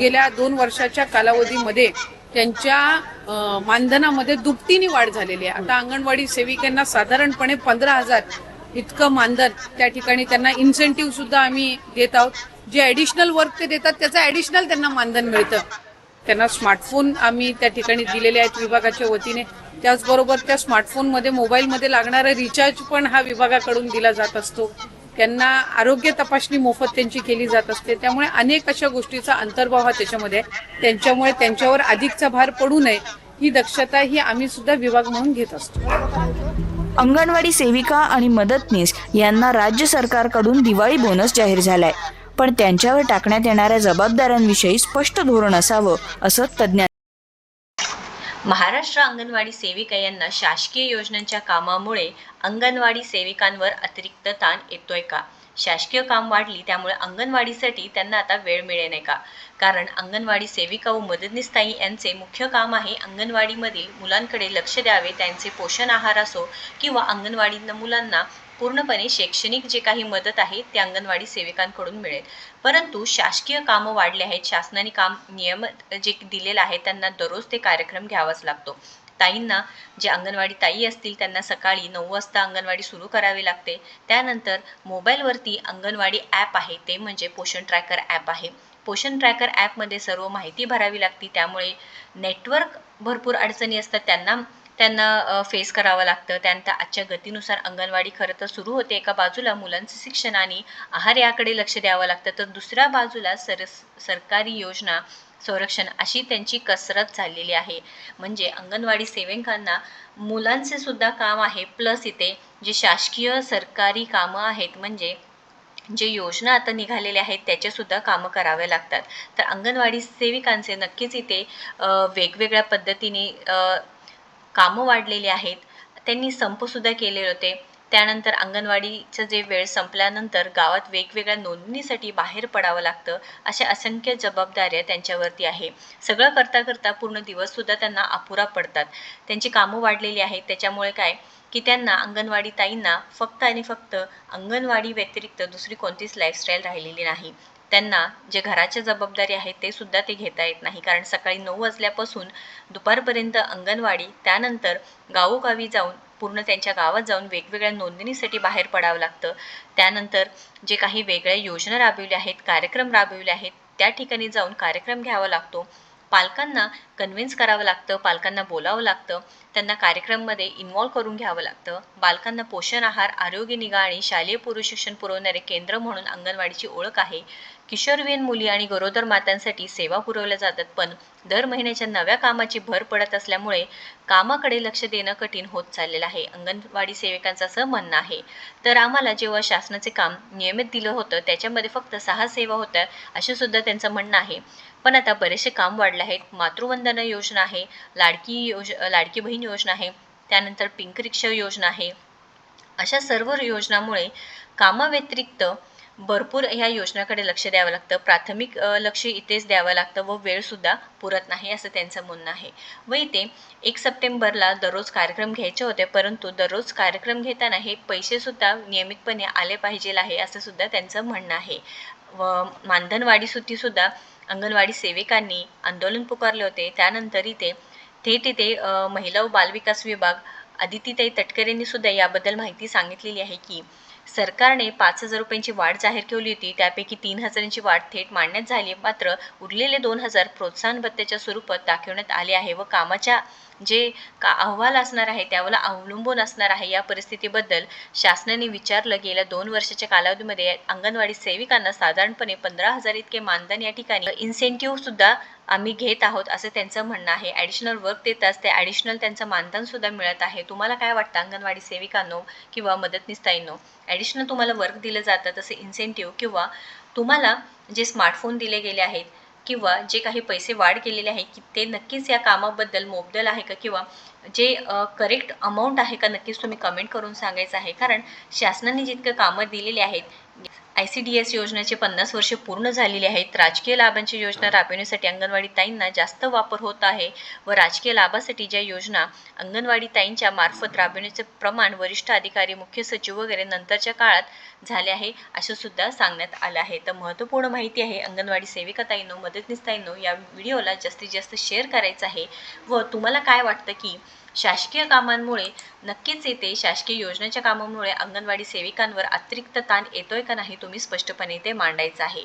गेल्या दोन वर्षाच्या कालावधीमध्ये त्यांच्या मानधनामध्ये दुपटीने वाढ झालेली आहे. आता अंगणवाडी सेविकांना साधारणपणे पंधरा हजार इतकं मानधन त्या ठिकाणी त्यांना इन्सेंटिव्ह सुद्धा आम्ही देत आहोत. जे ऍडिशनल वर्क ते देतात त्याचं ऍडिशनल त्यांना मानधन मिळतं. त्यांना स्मार्टफोन आम्ही त्या ठिकाणी दिलेले आहेत विभागाच्या वतीने. त्याचबरोबर त्या स्मार्टफोनमध्ये मोबाईलमध्ये लागणारा रिचार्ज पण हा विभागाकडून दिला जात असतो. त्यांना आरोग्य तपासणी मोफत त्यांची केली जात असते. त्यामुळे अनेक अशा गोष्टीचा अंतर्भाव हा त्याच्यामध्ये त्यांच्यामुळे त्यांच्यावर अधिकचा भार पडू नये ही दक्षता ही आम्ही सुद्धा विभाग म्हणून घेत असतो. अंगणवाडी सेविका आणि मदतनीस यांना राज्य सरकारकडून दिवाळी बोनस जाहीर झालाय. पण त्यांच्यावर टाकण्यात येणाऱ्या जबाबदाऱ्यांविषयी स्पष्ट धोरण असावं असं तज्ञ महाराष्ट्र अंगणवाडी सेविका यांना शासकीय योजनांच्या कामामुळे अंगणवाडी सेविकांवर अतिरिक्त ताण येतोय का? शासकीय काम वाढली त्यामुळे अंगणवाडीसाठी त्यांना आता वेळ मिळे नाही का? कारण अंगणवाडी सेविका व मदतनीस यांचे मुख्य काम आहे अंगणवाडीमधील मुलांकडे लक्ष द्यावे त्यांचे पोषण आहार असो किंवा अंगणवाडीतनं मुलांना पूर्णपणे शैक्षणिक जे काही मदत आहे ते अंगणवाडी सेविकांकडून मिळेल. परंतु शासकीय कामं वाढले आहेत शासनाने काम नियमित जे दिलेलं आहे त्यांना दररोज ते कार्यक्रम घ्यावाच लागतो. ताईंना जे अंगणवाडी ताई असतील त्यांना सकाळी नऊ वाजता अंगणवाडी सुरू करावी लागते. त्यानंतर मोबाईलवरती अंगणवाडी ॲप आहे ते म्हणजे पोषण ट्रॅकर ॲप आहे. पोषण ट्रॅकर ॲपमध्ये सर्व माहिती भरावी लागते त्यामुळे नेटवर्क भरपूर अडचणी असतात त्यांना त्यांना फेस करावं लागतं. त्यानंतर आजच्या गतीनुसार अंगणवाडी खरं तर सुरू होते. एका बाजूला मुलांचं शिक्षण आणि आहार याकडे लक्ष द्यावं लागतं. तर दुसऱ्या बाजूला सर सरकारी योजना संरक्षण अशी त्यांची कसरत झालेली आहे. म्हणजे अंगणवाडी सेविकांना मुलांचे सुद्धा काम आहे. प्लस इथे जे शासकीय सरकारी कामं आहेत म्हणजे जे योजना आता निघालेल्या आहेत त्याचेसुद्धा कामं करावे लागतात. तर अंगणवाडी सेविकांचे नक्कीच इथे वेगवेगळ्या पद्धतीने कामं वाढलेली आहेत. त्यांनी संपसुद्धा केले होते. त्यानंतर अंगणवाडीचं जे वेळ संपल्यानंतर गावात वेगवेगळ्या नोंदणीसाठी बाहेर पडावं लागतं अशा असंख्य जबाबदाऱ्या त्यांच्यावरती आहे. सगळं करता करता पूर्ण दिवससुद्धा त्यांना अपुरा पडतात. त्यांची कामं वाढलेली आहेत. त्याच्यामुळे काय? की त्यांना अंगणवाडी ताईंना फक्त आणि फक्त अंगणवाडी व्यतिरिक्त दुसरी कोणतीच लाईफस्टाईल राहिलेली नाही. त्यांना जे घराच्या जबाबदारी आहेत ते सुद्धा ते घेता येत नाही. कारण सकाळी नऊ वाजल्यापासून दुपारपर्यंत अंगणवाडी त्यानंतर गावोगावी जाऊन पूर्ण त्यांच्या गावात जाऊन वेगवेगळ्या नोंदणीसाठी बाहेर पडावं लागतं. त्यानंतर जे काही वेगळ्या योजना राबविल्या आहेत कार्यक्रम राबविले आहेत त्या ठिकाणी जाऊन कार्यक्रम घ्यावा लागतो. पालकांना कन्व्हिन्स करावं लागतं पालकांना बोलावं लागतं त्यांना कार्यक्रममध्ये इन्व्हॉल्व करून घ्यावं लागतं. बालकांना पोषण आहार आरोग्य निगा आणि शालेय पूर्व शिक्षण पुरवणारे केंद्र म्हणून अंगणवाडीची ओळख आहे. किशोरवयीन मुली आणि गरोदर मातांसाठी सेवा पुरवल्या जातात पण दर महिन्याच्या नव्या कामाची भर पडत असल्यामुळे कामाकडे लक्ष देणं कठीण होत चाललेलं आहे. अंगणवाडी सेविकांचं असं म्हणणं आहे. तर आम्हाला जेव्हा शासनाचे काम नियमित दिलं होतं त्याच्यामध्ये फक्त सहा सेवा होत्या असे सुद्धा त्यांचं म्हणणं आहे. पण आता बरेचसे काम वाढले आहेत. मातृवंदना योजना आहे लाडकी योज लाडकी बहीण योजना आहे त्यानंतर पिंक रिक्षा योजना आहे. अशा सर्व योजनामुळे कामाव्यतिरिक्त भरपूर ह्या योजनाकडे लक्ष द्यावं लागतं. प्राथमिक लक्ष इथेच द्यावं लागतं व वेळसुद्धा पुरत नाही असं त्यांचं म्हणणं आहे. व इथे एक सप्टेंबरला दररोज कार्यक्रम घ्यायचे होते परंतु दररोज कार्यक्रम घेताना हे पैसेसुद्धा नियमितपणे आले पाहिजे आहे असं सुद्धा त्यांचं म्हणणं आहे. व मानधनवाढीसाठी अंगणवाडी सेविकांनी आंदोलन पुकारले होते. त्यानंतर इथे थेट इथे महिला व बालविकास विभाग आदितीताई तटकरेंनी सुद्धा याबद्दल माहिती सांगितलेली आहे की सरकारने पाच हजार रुपयांची वाढ जाहीर केली होती. त्यापैकी तीन हजारांची वाढ थेट मांडण्यात झाली. मात्र उरलेले दोन हजार प्रोत्साहन भत्त्याच्या स्वरूपात दाखवण्यात आले आहे व कामाच्या जे का अहवाल असणार आहे त्यावर अवलंबून असणार आहे या परिस्थितीबद्दल शासनाने विचारलं गेल्या दोन वर्षाच्या कालावधीमध्ये. अंगणवाडी सेविकांना साधारणपणे पंधरा हजार इतके मानधन या ठिकाणी इन्सेंटिव्ह सुद्धा आम्ही घेत आहोत असं त्यांचं म्हणणं आहे. ॲडिशनल वर्क देताच ते ॲडिशनल त्यांचं मानधन सुद्धा मिळत आहे. तुम्हाला काय वाटतं अंगणवाडी सेविकांनो किंवा मदतनीसताईंनो ॲडिशनल तुम्हाला वर्क दिलं जातं तसे इन्सेंटिव्ह किंवा तुम्हाला जे स्मार्टफोन दिले गेले आहेत किंवा जे काही पैसे वाढ केलेले आहे की ते नक्कीच या कामाबद्दल मोबदल आहे का? किंवा जे करेक्ट अमाऊंट आहे का? नक्कीच तुम्ही कमेंट करून सांगायचं आहे. कारण शासनाने जितकं कामं दिलेली आहेत आय सी डी एस योजनेचे पन्नास वर्षे पूर्ण झालेले आहेत. राजकीय लाभांची योजना राबविण्यासाठी अंगणवाडी ताईंना जास्त वापर होत आहे व राजकीय लाभासाठी ज्या योजना अंगणवाडी ताईंच्या मार्फत राबविण्याचे प्रमाण वरिष्ठ अधिकारी मुख्य सचिव वगैरे नंतरच्या काळात झाले आहे असं सुद्धा सांगण्यात आलं आहे. तर महत्त्वपूर्ण माहिती आहे अंगणवाडी सेविका ताईंनो मदतनीस ताईंनो या व्हिडिओला जास्तीत जास्त शेअर करायचं आहे व तुम्हाला काय वाटतं की शासकीय कामांमुळे नक्कीच येते. शासकीय योजनेच्या कामामुळे अंगणवाडी सेविकांवर अतिरिक्त ताण येतोय का नाही तुम्ही स्पष्टपणे ते मांडायचं आहे.